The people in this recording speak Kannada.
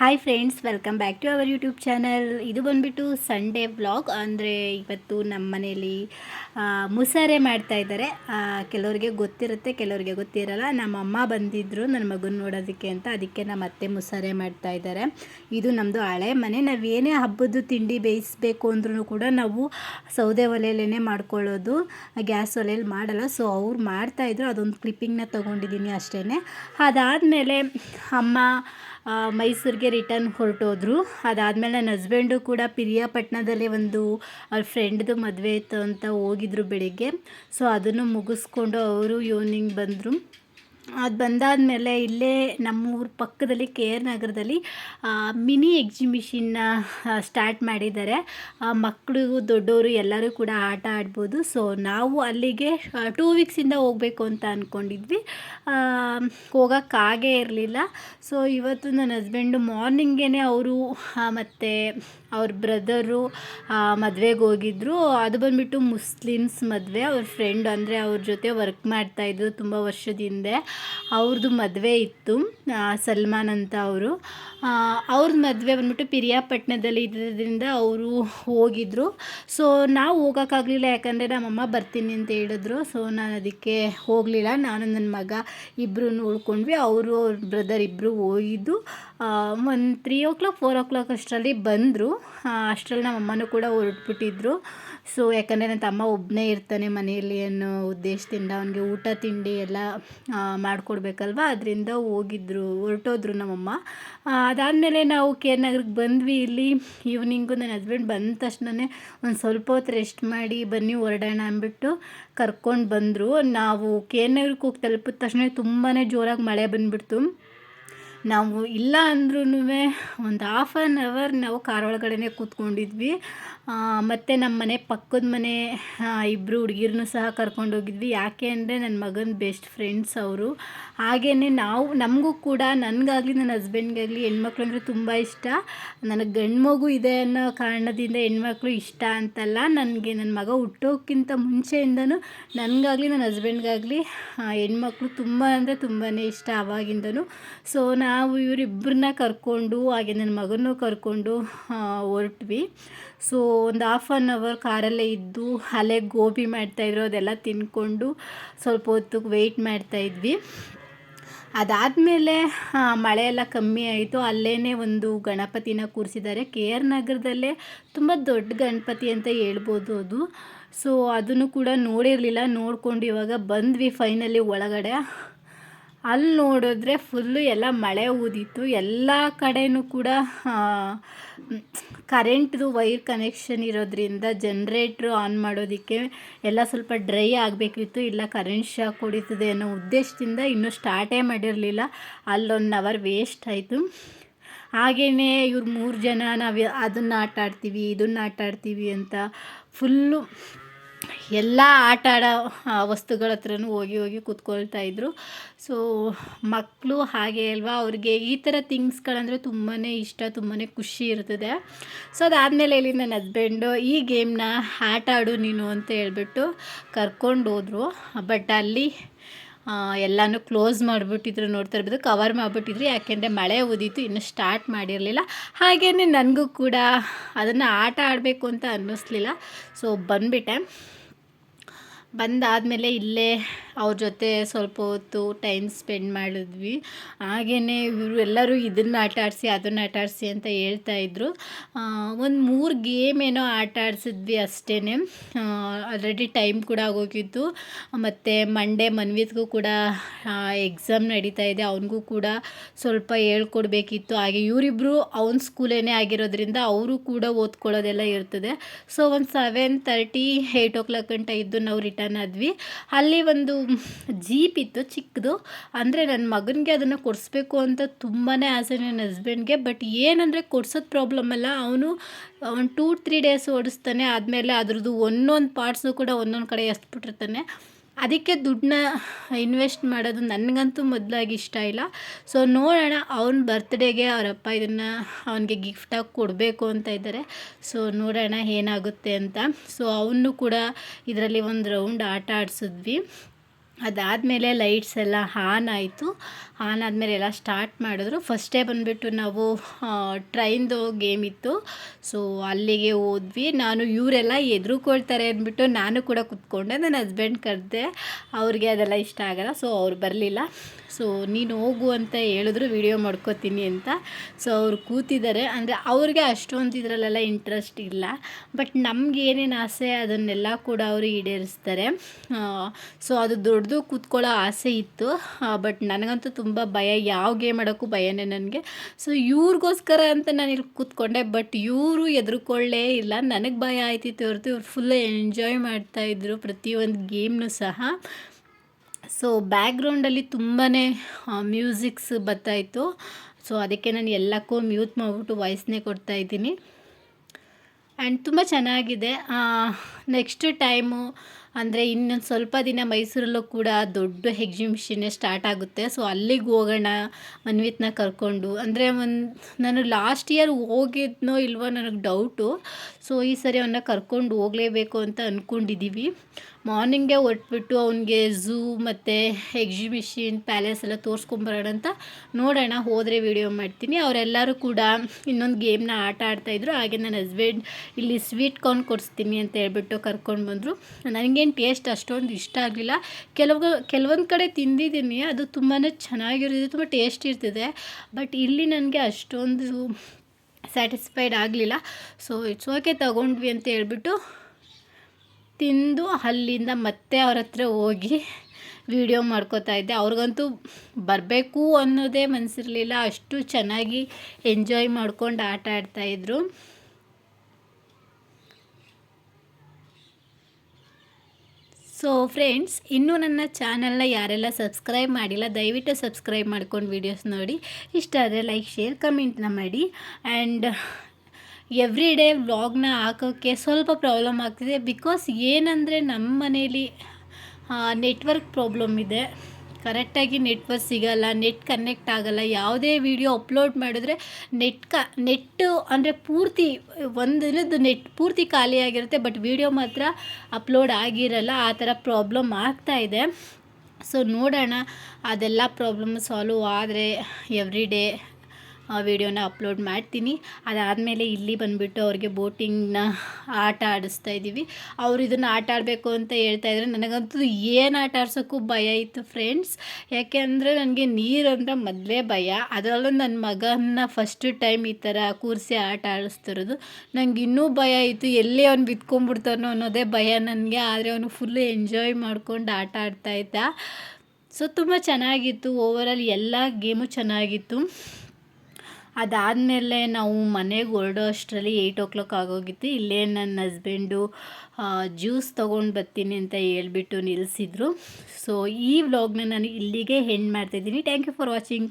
Hi friends welcome back to our YouTube channel ಇದು ಬಂದುಬಿಟ್ಟು ಸಂಡೇ ವ್ಲಾಗ್ ಅಂದರೆ ಇವತ್ತು ನಮ್ಮ ಮನೇಲಿ ಮುಸಾರೆ ಮಾಡ್ತಾ ಇದ್ದಾರೆ. ಕೆಲವರಿಗೆ ಗೊತ್ತಿರುತ್ತೆ, ಕೆಲವರಿಗೆ ಗೊತ್ತಿರಲ್ಲ. ನಮ್ಮ ಅಮ್ಮ ಬಂದಿದ್ದರು ನನ್ನ ಮಗನ ನೋಡೋದಕ್ಕೆ ಅಂತ. ಅದಕ್ಕೆ ನಮ್ಮ ಅತ್ತೆ ಮುಸಾರೆ ಮಾಡ್ತಾ ಇದ್ದಾರೆ. ಇದು ನಮ್ಮದು ಹಳೆ ಮನೆ. ನಾವು ಏನೇ ಹಬ್ಬದ್ದು ತಿಂಡಿ ಬೇಯಿಸ್ಬೇಕು ಅಂದ್ರೂ ಕೂಡ ನಾವು ಸೌದೆ ಒಲೆಯಲ್ಲೇ ಮಾಡ್ಕೊಳ್ಳೋದು. ಗ್ಯಾಸ್ ಒಲೆಯಲ್ಲಿ ಮಾಡಲ್ಲ. ಸೊ ಅವ್ರು ಮಾಡ್ತಾಯಿದ್ರು ಅದೊಂದು ಕ್ಲಿಪ್ಪಿಂಗ್ನ ತೊಗೊಂಡಿದ್ದೀನಿ ಅಷ್ಟೇ ಅದಾದಮೇಲೆ ಅಮ್ಮ ಮೈಸೂರಿಗೆ ರಿಟರ್ನ್ ಹೊರಟೋದ್ರು. ಅದಾದಮೇಲೆ ನನ್ನ ಹಸ್ಬೆಂಡು ಕೂಡ ಪಿರಿಯಾಪಟ್ಟಣದಲ್ಲಿ ಒಂದು ಅವ್ರ ಫ್ರೆಂಡ್ದು ಮದುವೆ ಇತ್ತು ಅಂತ ಹೋಗಿದ್ರು ಬೆಳಿಗ್ಗೆ. ಸೊ ಅದನ್ನು ಮುಗಿಸ್ಕೊಂಡು ಅವರು ಈವ್ನಿಂಗ್ ಬಂದರು. ಅದು ಬಂದಾದಮೇಲೆ ಇಲ್ಲೇ ನಮ್ಮೂರ ಪಕ್ಕದಲ್ಲಿ ಕೆ ಆರ್ ನಗರದಲ್ಲಿ ಮಿನಿ ಎಕ್ಸಿಬಿಷನ್ನ ಸ್ಟಾರ್ಟ್ ಮಾಡಿದ್ದಾರೆ. ಮಕ್ಕಳಿಗೂ ದೊಡ್ಡವರು ಎಲ್ಲರೂ ಕೂಡ ಆಟ ಆಡ್ಬೋದು. ಸೊ, ನಾವು ಅಲ್ಲಿಗೆ ಟೂ ವೀಕ್ಸಿಂದ ಹೋಗಬೇಕು ಅಂತ ಅಂದ್ಕೊಂಡಿದ್ವಿ ಹೋಗೋಕ್ಕಾಗೇ ಇರಲಿಲ್ಲ. ಸೊ, ಇವತ್ತು ನನ್ನ ಹಸ್ಬೆಂಡು ಮಾರ್ನಿಂಗೇ ಅವರು ಮತ್ತು ಅವ್ರ ಬ್ರದರು ಮದುವೆಗೆ ಹೋಗಿದ್ರು. ಅದು ಬಂದುಬಿಟ್ಟು ಮುಸ್ಲಿಮ್ಸ್ ಮದುವೆ. ಅವ್ರ ಫ್ರೆಂಡ್ ಅಂದರೆ ಅವ್ರ ಜೊತೆ ವರ್ಕ್ ಮಾಡ್ತಾಯಿದ್ರು ತುಂಬ ವರ್ಷದ ಹಿಂದೆ. ಅವ್ರದ್ದು ಮದುವೆ ಇತ್ತು ಸಲ್ಮಾನ್ ಅಂತ ಅವರು. ಅವ್ರದ್ದು ಮದುವೆ ಬಂದ್ಬಿಟ್ಟು ಪಿರಿಯಾಪಟ್ಟಣದಲ್ಲಿ ಇದ್ದಿದ್ದರಿಂದ ಅವರು ಹೋಗಿದ್ರು. ಸೊ ನಾವು ಹೋಗೋಕ್ಕಾಗಲಿಲ್ಲ, ಯಾಕಂದರೆ ನಮ್ಮಮ್ಮ ಬರ್ತೀನಿ ಅಂತ ಹೇಳಿದ್ರು. ಸೊ ನಾನು ಅದಕ್ಕೆ ಹೋಗಲಿಲ್ಲ. ನಾನು ನನ್ನ ಮಗ ಇಬ್ಬರು ಉಳ್ಕೊಂಡ್ವಿ. ಅವರು, ಅವ್ರ ಬ್ರದರ್ ಇಬ್ಬರು ಹೋಗಿದ್ದು. ಒಂದು three o'clock four o'clock ಅಷ್ಟರಲ್ಲಿ ಬಂದರು. ಅಷ್ಟರಲ್ಲಿ ನಮ್ಮ ಅಮ್ಮನೂ ಕೂಡ ಹೊರಟ್ಬಿಟ್ಟಿದ್ರು. ಸೊ ಯಾಕಂದರೆ ನನ್ನ ತಮ್ಮ ಒಬ್ಬನೇ ಇರ್ತಾನೆ ಮನೆಯಲ್ಲಿ ಅನ್ನೋ ಉದ್ದೇಶದಿಂದ ಅವನಿಗೆ ಊಟ, ತಿಂಡಿ ಎಲ್ಲ ಮಾಡಿಕೊಡ್ಬೇಕಲ್ವ? ಅದರಿಂದ ಹೋಗಿದ್ರು, ಹೊರಟೋದ್ರು ನಮ್ಮಮ್ಮ. ಅದಾದಮೇಲೆ ನಾವು ಕೆ ಆರ್ ನಗರಕ್ಕೆ ಬಂದ್ವಿ. ಇಲ್ಲಿ ಈವ್ನಿಂಗು ನನ್ನ ಹಸ್ಬೆಂಡ್ ಬಂದ ತಕ್ಷಣವೇ ಒಂದು ಸ್ವಲ್ಪ ಹೊತ್ತು ರೆಸ್ಟ್ ಮಾಡಿ ಬನ್ನಿ, ಹೊರಡೋಣ ಅಂದ್ಬಿಟ್ಟು ಕರ್ಕೊಂಡು ಬಂದರು. ನಾವು ಕೆ ಆರ್ ನಗರಕ್ಕೆ ಹೋಗಿ ತಲುಪಿದ ತಕ್ಷಣ ತುಂಬಾ ಜೋರಾಗಿ ಮಳೆ ಬಂದುಬಿಡ್ತು. ನಾವು ಇಲ್ಲ ಅಂದ್ರೂ ಒಂದು ಹಾಫ್ ಆನ್ ಅವರ್ ನಾವು ಕಾರ್ ಒಳಗಡೆನೇ ಕೂತ್ಕೊಂಡಿದ್ವಿ. ಮತ್ತು ನಮ್ಮ ಮನೆ ಪಕ್ಕದ ಮನೆ ಇಬ್ಬರು ಹುಡುಗಿರನ್ನು ಸಹ ಕರ್ಕೊಂಡು ಹೋಗಿದ್ವಿ. ಯಾಕೆ ಅಂದರೆ ನನ್ನ ಮಗನ ಬೆಸ್ಟ್ ಫ್ರೆಂಡ್ಸ್ ಅವರು. ಹಾಗೆಯೇ ನಾವು, ನಮಗೂ ಕೂಡ ನನಗಾಗಲಿ ನನ್ನ ಹಸ್ಬೆಂಡ್ಗಾಗಲಿ ಹೆಣ್ಮಕ್ಳು ಅಂದರೆ ತುಂಬ ಇಷ್ಟ. ನನಗೆ ಗಂಡು ಮಗು ಇದೆ ಅನ್ನೋ ಕಾರಣದಿಂದ ಹೆಣ್ಮಕ್ಳು ಇಷ್ಟ ಅಂತಲ್ಲ. ನನಗೆ ನನ್ನ ಮಗ ಹುಟ್ಟೋಕ್ಕಿಂತ ಮುಂಚೆಯಿಂದನೂ ನನಗಾಗಲಿ ನನ್ನ ಹಸ್ಬೆಂಡ್ಗಾಗಲಿ ಹೆಣ್ಮಕ್ಳು ತುಂಬ ಅಂದರೆ ತುಂಬಾ ಇಷ್ಟ ಆವಾಗಿಂದನೂ ಸೊ ನಾವು ಇವರಿಬ್ಬರನ್ನ ಕರ್ಕೊಂಡು, ಹಾಗೆ ನನ್ನ ಮಗನೂ ಕರ್ಕೊಂಡು ಹೊರಟ್ವಿ. ಸೊ ಒಂದು ಹಾಫ್ ಆನ್ ಅವರ್ ಕಾರಲ್ಲೇ ಇದ್ದು ಅಲ್ಲೇ ಗೋಬಿ ಮಾಡ್ತಾಯಿದ್ರು ಅದೆಲ್ಲ ತಿನ್ಕೊಂಡು ಸ್ವಲ್ಪ ಹೊತ್ತು ವೆಯ್ಟ್ ಮಾಡ್ತಾಯಿದ್ವಿ ಅದಾದಮೇಲೆ ಮಳೆ ಎಲ್ಲ ಕಮ್ಮಿ ಆಯಿತು. ಅಲ್ಲೇ ಒಂದು ಗಣಪತಿನ ಕೂರಿಸಿದ್ದಾರೆ ಕೆ ಆರ್ ನಗರದಲ್ಲೇ ತುಂಬ ದೊಡ್ಡ ಗಣಪತಿ ಅಂತ ಹೇಳ್ಬೋದು ಅದು. ಸೊ ಅದನ್ನು ಕೂಡ ನೋಡಿರಲಿಲ್ಲ. ನೋಡ್ಕೊಂಡು ಇವಾಗ ಬಂದ್ವಿ ಫೈನಲಿ ಒಳಗಡೆ. ಅಲ್ಲಿ ನೋಡಿದ್ರೆ ಫುಲ್ಲು ಎಲ್ಲ ಮಳೆ ಊದಿತ್ತು. ಎಲ್ಲ ಕಡೆಯೂ ಕೂಡ ಕರೆಂಟ್ದು ವೈರ್ ಕನೆಕ್ಷನ್ ಇರೋದ್ರಿಂದ ಜನ್ರೇಟ್ರು ಆನ್ ಮಾಡೋದಕ್ಕೆ ಎಲ್ಲ ಸ್ವಲ್ಪ ಡ್ರೈ ಆಗಬೇಕಿತ್ತು. ಇಲ್ಲ ಕರೆಂಟ್ ಶಾಕ್ ಹೊಡಿತದೆ ಅನ್ನೋ ಉದ್ದೇಶದಿಂದ ಇನ್ನೂ ಸ್ಟಾರ್ಟೇ ಮಾಡಿರಲಿಲ್ಲ. ಅಲ್ಲೊಂದು ಅವರ್ ವೇಸ್ಟ್ ಆಯಿತು. ಹಾಗೆಯೇ ಇವ್ರು ಮೂರು ಜನ ನಾವು ಅದನ್ನು ಆಟ ಆಡ್ತೀವಿ ಇದನ್ನು ಆಟ ಆಡ್ತೀವಿ ಅಂತ ಫುಲ್ಲು ಎಲ್ಲ ಆಟ ಆಡೋ ವಸ್ತುಗಳ ಹತ್ರನೂ ಹೋಗಿ ಹೋಗಿ ಕೂತ್ಕೊಳ್ತಾ ಇದ್ರು. ಸೊ ಮಕ್ಕಳು ಹಾಗೆ ಅಲ್ವಾ, ಅವ್ರಿಗೆ ಈ ಥರ ಥಿಂಗ್ಸ್ಗಳಂದರೆ ತುಂಬಾ ಇಷ್ಟ ತುಂಬಾ ಖುಷಿ ಇರ್ತದೆ. ಸೊ ಅದಾದಮೇಲೆ ಇಲ್ಲಿ ನನ್ನ ಹಸ್ಬೆಂಡು ಈ ಗೇಮ್ನ ಆಟ ಆಡು ನೀನು ಅಂತ ಹೇಳ್ಬಿಟ್ಟು ಕರ್ಕೊಂಡು ಹೋದರು. ಬಟ್ ಅಲ್ಲಿ ಎಲ್ಲನೂ ಕ್ಲೋಸ್ ಮಾಡಿಬಿಟ್ಟಿದ್ರು ನೋಡ್ತಾ ಇರ್ಬೋದು. ಕವರ್ ಮಾಡಿಬಿಟ್ಟಿದ್ರು. ಯಾಕೆಂದರೆ ಮಳೆ ಊದಿತ್ತು ಇನ್ನೂ ಸ್ಟಾರ್ಟ್ ಮಾಡಿರಲಿಲ್ಲ. ಹಾಗೇ ನನಗೂ ಕೂಡ ಅದನ್ನು ಆಟ ಆಡಬೇಕು ಅಂತ ಅನ್ನಿಸ್ಲಿಲ್ಲ. ಸೊ ಬಂದುಬಿಟ್ಟೆ. ಬಂದಾದಮೇಲೆ ಇಲ್ಲೇ ಅವ್ರ ಜೊತೆ ಸ್ವಲ್ಪ ಹೊತ್ತು ಟೈಮ್ ಸ್ಪೆಂಡ್ ಮಾಡಿದ್ವಿ. ಹಾಗೆಯೇ ಇವರು ಎಲ್ಲರೂ ಇದನ್ನು ಆಟ ಆಡಿಸಿ ಅದನ್ನು ಆಟ ಆಡಿಸಿ ಅಂತ ಹೇಳ್ತಾ ಇದ್ರು. ಒಂದು ಮೂರು ಗೇಮ್ ಏನೋ ಆಟ ಆಡಿಸಿದ್ವಿ ಅಷ್ಟೇ ಆಲ್ರೆಡಿ ಟೈಮ್ ಕೂಡ ಆಗೋಗಿತ್ತು. ಮತ್ತು ಮಂಡೇ ಮನ್ವಿತ್ಗೂ ಕೂಡ ಎಕ್ಸಾಮ್ ನಡೀತಾ ಇದೆ. ಅವನಿಗೂ ಕೂಡ ಸ್ವಲ್ಪ ಹೇಳ್ಕೊಡ್ಬೇಕಿತ್ತು. ಹಾಗೆ ಇವರಿಬ್ಬರು ಅವನ ಸ್ಕೂಲೇ ಆಗಿರೋದ್ರಿಂದ ಅವರು ಕೂಡ ಓದ್ಕೊಳ್ಳೋದೆಲ್ಲ ಇರ್ತದೆ. ಸೊ ಒಂದು seven thirty eight o'clock ಗಂಟ ಇದ್ದು ನಾವು ರಿಟರ್ನ್ ಆದ್ವಿ. ಅಲ್ಲಿ ಒಂದು ಜೀಪ್ ಇತ್ತು, ಚಿಕ್ಕದು. ಅಂದರೆ ನನ್ನ ಮಗನಿಗೆ ಅದನ್ನು ಕೊಡಿಸ್ಬೇಕು ಅಂತ ತುಂಬಾ ಆಸೆ ನನ್ನ ಹಸ್ಬೆಂಡ್ಗೆ ಬಟ್ ಏನಂದರೆ ಕೊಡ್ಸೋದು ಪ್ರಾಬ್ಲಮ್ ಅಲ್ಲ. ಅವನು ಒಂದು ಟೂ ತ್ರೀ ಡೇಸ್ ಓಡಿಸ್ತಾನೆ. ಆದಮೇಲೆ ಅದ್ರದ್ದು ಒಂದೊಂದು ಪಾರ್ಟ್ಸು ಕೂಡ ಒಂದೊಂದು ಕಡೆ ಎಸ್ಬಿಟ್ಟಿರ್ತಾನೆ. ಅದಕ್ಕೆ ದುಡ್ಡನ್ನ ಇನ್ವೆಸ್ಟ್ ಮಾಡೋದು ನನಗಂತೂ ಮೊದಲಾಗಿ ಇಷ್ಟ ಇಲ್ಲ. ಸೊ ನೋಡೋಣ, ಅವ್ನ ಬರ್ತ್ಡೇಗೆ ಅವರಪ್ಪ ಇದನ್ನು ಅವನಿಗೆ ಗಿಫ್ಟಾಗಿ ಕೊಡಬೇಕು ಅಂತ ಇದ್ದಾರೆ. ಸೊ ನೋಡೋಣ ಏನಾಗುತ್ತೆ ಅಂತ. ಸೊ ಅವನು ಕೂಡ ಇದರಲ್ಲಿ ಒಂದು ರೌಂಡ್ ಆಟ ಆಡಿಸಿದ್ವಿ. ಅದಾದಮೇಲೆ ಲೈಟ್ಸ್ ಎಲ್ಲ ಆನ್ ಆಯಿತು. ಆನ್ ಆದಮೇಲೆ ಎಲ್ಲ ಸ್ಟಾರ್ಟ್ ಮಾಡಿದ್ರು. ಫಸ್ಟೇ ಬಂದುಬಿಟ್ಟು ನಾವು ಟ್ರೈನ್ದು ಗೇಮ್ ಇತ್ತು. ಸೊ ಅಲ್ಲಿಗೆ ಹೋದ್ವಿ. ನಾನು ಇವರೆಲ್ಲ ಎದುರುಕೊಳ್ತಾರೆ ಅಂದ್ಬಿಟ್ಟು ನಾನು ಕೂಡ ಕೂತ್ಕೊಂಡೆ. ನನ್ನ ಹಸ್ಬೆಂಡ್ ಕರೆದೆ. ಅವ್ರಿಗೆ ಅದೆಲ್ಲ ಇಷ್ಟ ಆಗಲ್ಲ. ಸೊ ಅವ್ರು ಬರಲಿಲ್ಲ. ಸೊ ನೀನು ಹೋಗು ಅಂತ ಹೇಳಿದ್ರು. ವಿಡಿಯೋ ಮಾಡ್ಕೋತೀನಿ ಅಂತ. ಸೊ ಅವ್ರು ಕೂತಿದ್ದಾರೆ. ಅಂದರೆ ಅವ್ರಿಗೆ ಅಷ್ಟೊಂದು ಇದರಲ್ಲೆಲ್ಲ ಇಂಟ್ರೆಸ್ಟ್ ಇಲ್ಲ. ಬಟ್ ನಮ್ಗೆ ಏನೇನು ಆಸೆ ಅದನ್ನೆಲ್ಲ ಕೂಡ ಅವರು ಈಡೇರಿಸ್ತಾರೆ. ಸೊ ಅದು ದೊಡ್ಡದು ಕೂತ್ಕೊಳ್ಳೋ ಆಸೆ ಇತ್ತು. ಬಟ್ ನನಗಂತೂ ತುಂಬ ಭಯ, ಯಾವ ಗೇಮ್ ಆಡೋಕ್ಕೂ ಭಯನೇ ನನಗೆ. ಸೊ ಇವ್ರಿಗೋಸ್ಕರ ಅಂತ ನಾನು ಇಲ್ಲಿ ಕೂತ್ಕೊಂಡೆ, ಬಟ್ ಇವರು ಎದುರುಕೊಳ್ಳೇ ಇಲ್ಲ. ನನಗೆ ಭಯ ಆಯ್ತಿತ್ತು ಹೊರತು ಇವ್ರು ಫುಲ್ ಎಂಜಾಯ್ ಮಾಡ್ತಾಯಿದ್ರು ಪ್ರತಿಯೊಂದು ಗೇಮ್ನು ಸಹ. ಸೊ ಬ್ಯಾಕ್ಗ್ರೌಂಡಲ್ಲಿ ತುಂಬಾ ಮ್ಯೂಸಿಕ್ಸ್ ಬರ್ತಾಯಿತ್ತು ಸೊ ಅದಕ್ಕೆ ನಾನು ಎಲ್ಲಕ್ಕೂ ಮ್ಯೂಟ್ ಮಾಡಿಬಿಟ್ಟು ವಾಯ್ಸ್ನೇ ಕೊಡ್ತಾಯಿದ್ದೀನಿ ಆ್ಯಂಡ್ ತುಂಬ ಚೆನ್ನಾಗಿದೆ. ನೆಕ್ಸ್ಟ್ ಟೈಮು ಅಂದರೆ ಇನ್ನೊಂದು ಸ್ವಲ್ಪ ದಿನ ಮೈಸೂರಲ್ಲೂ ಕೂಡ ದೊಡ್ಡ ಎಕ್ಸಿಬಿಷನ್ನೇ ಸ್ಟಾರ್ಟ್ ಆಗುತ್ತೆ. ಸೊ ಅಲ್ಲಿಗೆ ಹೋಗೋಣ, ಮನ್ವಿತ್ನ ಕರ್ಕೊಂಡು. ಅಂದರೆ ಒಂದು, ನಾನು ಲಾಸ್ಟ್ ಇಯರ್ ಹೋಗಿದ್ನೋ ಇಲ್ವೋ ನನಗೆ ಡೌಟು ಸೊ ಈ ಸರಿ ಅವನ್ನ ಕರ್ಕೊಂಡು ಹೋಗಲೇಬೇಕು ಅಂತ ಅಂದ್ಕೊಂಡಿದ್ದೀವಿ ಮಾರ್ನಿಂಗೇ ಹೊರಟ್ಬಿಟ್ಟು ಅವನಿಗೆ ಝೂ ಮತ್ತು ಎಕ್ಸಿಬಿಷನ್, ಪ್ಯಾಲೇಸ್ ಎಲ್ಲ ತೋರಿಸ್ಕೊಂಬರೋಣ ಅಂತ ನೋಡೋಣ. ಹೋದರೆ ವೀಡಿಯೋ ಮಾಡ್ತೀನಿ. ಅವರೆಲ್ಲರೂ ಕೂಡ ಇನ್ನೊಂದು ಗೇಮ್ನ ಆಟ ಆಡ್ತಾಯಿದ್ರು ಹಾಗೆ ನನ್ನ ಹಸ್ಬೆಂಡ್ ಇಲ್ಲಿ ಸ್ವೀಟ್ ಕಾರ್ನ್ ಕೊಡಿಸ್ತೀನಿ ಅಂತ ಹೇಳ್ಬಿಟ್ಟು ಕರ್ಕೊಂಡು ಬಂದರು. ನನಗೇನು ಟೇಸ್ಟ್ ಅಷ್ಟೊಂದು ಇಷ್ಟ ಆಗಲಿಲ್ಲ. ಕೆಲವು ಕೆಲವೊಂದು ಕಡೆ ತಿಂದಿದ್ದೀನಿ. ಅದು ತುಂಬಾ ಚೆನ್ನಾಗಿರೋದು ತುಂಬ ಟೇಸ್ಟ್ ಇರ್ತದೆ. ಬಟ್ ಇಲ್ಲಿ ನನಗೆ ಅಷ್ಟೊಂದು ಸ್ಯಾಟಿಸ್ಫೈಡ್ ಆಗಲಿಲ್ಲ. ಸೊ ಇಟ್ಸ್ ಓಕೆ ತಗೊಂಡ್ವಿ ಅಂತ ಹೇಳ್ಬಿಟ್ಟು ತಿಂದು ಅಲ್ಲಿಂದ ಮತ್ತೆ ಅವ್ರ ಹತ್ರ ಹೋಗಿ ವಿಡಿಯೋ ಮಾಡ್ಕೋತಾ ಇದ್ದೆ. ಅವ್ರಿಗಂತೂ ಬರಬೇಕು ಅನ್ನೋದೇ ಮನಸ್ಸಿರಲಿಲ್ಲ ಅಷ್ಟು ಚೆನ್ನಾಗಿ ಎಂಜಾಯ್ ಮಾಡ್ಕೊಂಡು ಆಟ ಆಡ್ತಾಯಿದ್ರು ಸೊ ಫ್ರೆಂಡ್ಸ್ ಇನ್ನೂ ನನ್ನ ಚಾನಲ್ನ ಯಾರೆಲ್ಲ ಸಬ್ಸ್ಕ್ರೈಬ್ ಮಾಡಿಲ್ಲ, ದಯವಿಟ್ಟು ಸಬ್ಸ್ಕ್ರೈಬ್ ಮಾಡ್ಕೊಂಡು ವೀಡಿಯೋಸ್ ನೋಡಿ. ಇಷ್ಟ ಆದರೆ ಲೈಕ್ ಶೇರ್ ಕಮೆಂಟ್ನ ಮಾಡಿ. ಆ್ಯಂಡ್ ಎವ್ರಿ ಡೇ ವ್ಲಾಗ್ನ ಹಾಕೋಕ್ಕೆ ಸ್ವಲ್ಪ ಪ್ರಾಬ್ಲಮ್ ಆಗ್ತಿದೆ. ಬಿಕಾಸ್ ಏನಂದರೆ ನಮ್ಮ ಮನೇಲಿ ನೆಟ್ವರ್ಕ್ ಪ್ರಾಬ್ಲಮ್ ಇದೆ. ಕರೆಕ್ಟಾಗಿ ನೆಟ್ವರ್ಕ್ ಸಿಗಲ್ಲ ನೆಟ್ ಕನೆಕ್ಟ್ ಆಗಲ್ಲ. ಯಾವುದೇ ವಿಡಿಯೋ ಅಪ್ಲೋಡ್ ಮಾಡಿದ್ರೆ ನೆಟ್ ಕ ನೆಟ್ಟು ಅಂದರೆ ಪೂರ್ತಿ, ಒಂದು ದಿನದ್ದು ನೆಟ್ ಪೂರ್ತಿ ಖಾಲಿಯಾಗಿರುತ್ತೆ ಬಟ್ ವಿಡಿಯೋ ಮಾತ್ರ ಅಪ್ಲೋಡ್ ಆಗಿರಲ್ಲ. ಆ ಥರ ಪ್ರಾಬ್ಲಮ್ ಆಗ್ತಾ ಇದೆ. ಸೊ ನೋಡೋಣ, ಅದೆಲ್ಲ ಪ್ರಾಬ್ಲಮ್ ಸಾಲ್ವ್ ಆದರೆ ಎವ್ರಿ ಡೇ ವಿಡಿಯೋನ ಅಪ್ಲೋಡ್ ಮಾಡ್ತೀನಿ. ಅದಾದಮೇಲೆ ಇಲ್ಲಿ ಬಂದುಬಿಟ್ಟು ಅವ್ರಿಗೆ ಬೋಟಿಂಗ್ನ ಆಟ ಆಡಿಸ್ತಾ ಇದ್ದೀವಿ. ಅವರು ಇದನ್ನು ಆಟ ಆಡಬೇಕು ಅಂತ ಹೇಳ್ತಾ ಇದ್ದಾರೆ ನನಗಂತೂ ಏನು ಆಟ ಆಡ್ಸೋಕ್ಕೂ ಭಯ ಇತ್ತು ಫ್ರೆಂಡ್ಸ್ ಯಾಕೆ ಅಂದರೆ ನನಗೆ ನೀರು ಅಂದರೆ ಮೊದಲೇ ಭಯ. ಅದರಲ್ಲೂ ನನ್ನ ಮಗನ ಫಸ್ಟ್ ಟೈಮ್ ಈ ಥರ ಕೂರಿಸಿ ಆಟ ಆಡಿಸ್ತಿರೋದು. ನನಗೆ ಇನ್ನೂ ಭಯ ಇತ್ತು. ಎಲ್ಲಿ ಅವ್ನು ಬಿತ್ಕೊಂಡ್ಬಿಡ್ತಾನೋ ಅನ್ನೋದೇ ಭಯ ನನಗೆ. ಆದರೆ ಅವನು ಫುಲ್ ಎಂಜಾಯ್ ಮಾಡ್ಕೊಂಡು ಆಟ ಆಡ್ತಾಯಿದ್ದ ಸೊ ತುಂಬ ಚೆನ್ನಾಗಿತ್ತು. ಓವರಾಲ್ ಎಲ್ಲ ಗೇಮು ಚೆನ್ನಾಗಿತ್ತು. ಅದಾದಮೇಲೆ ನಾವು ಮನೆಗೆ ಹೊರಡೋ ಅಷ್ಟರಲ್ಲಿ ಏಯ್ಟ್ ಓ ಕ್ಲಾಕ್ ಆಗೋಗಿತ್ತು. ಇಲ್ಲೇ ನನ್ನ ಹಸ್ಬೆಂಡು ಜ್ಯೂಸ್ ತೊಗೊಂಡು ಬರ್ತೀನಿ ಅಂತ ಹೇಳ್ಬಿಟ್ಟು ನಿಲ್ಲಿಸಿದ್ರು ಸೊ ಈ ವ್ಲಾಗ್ನ ನಾನು ಇಲ್ಲಿಗೆ ಹೆಂಡ್ ಮಾಡ್ತಾಯಿದ್ದೀನಿ ಥ್ಯಾಂಕ್ ಯು ಫಾರ್ ವಾಚಿಂಗ್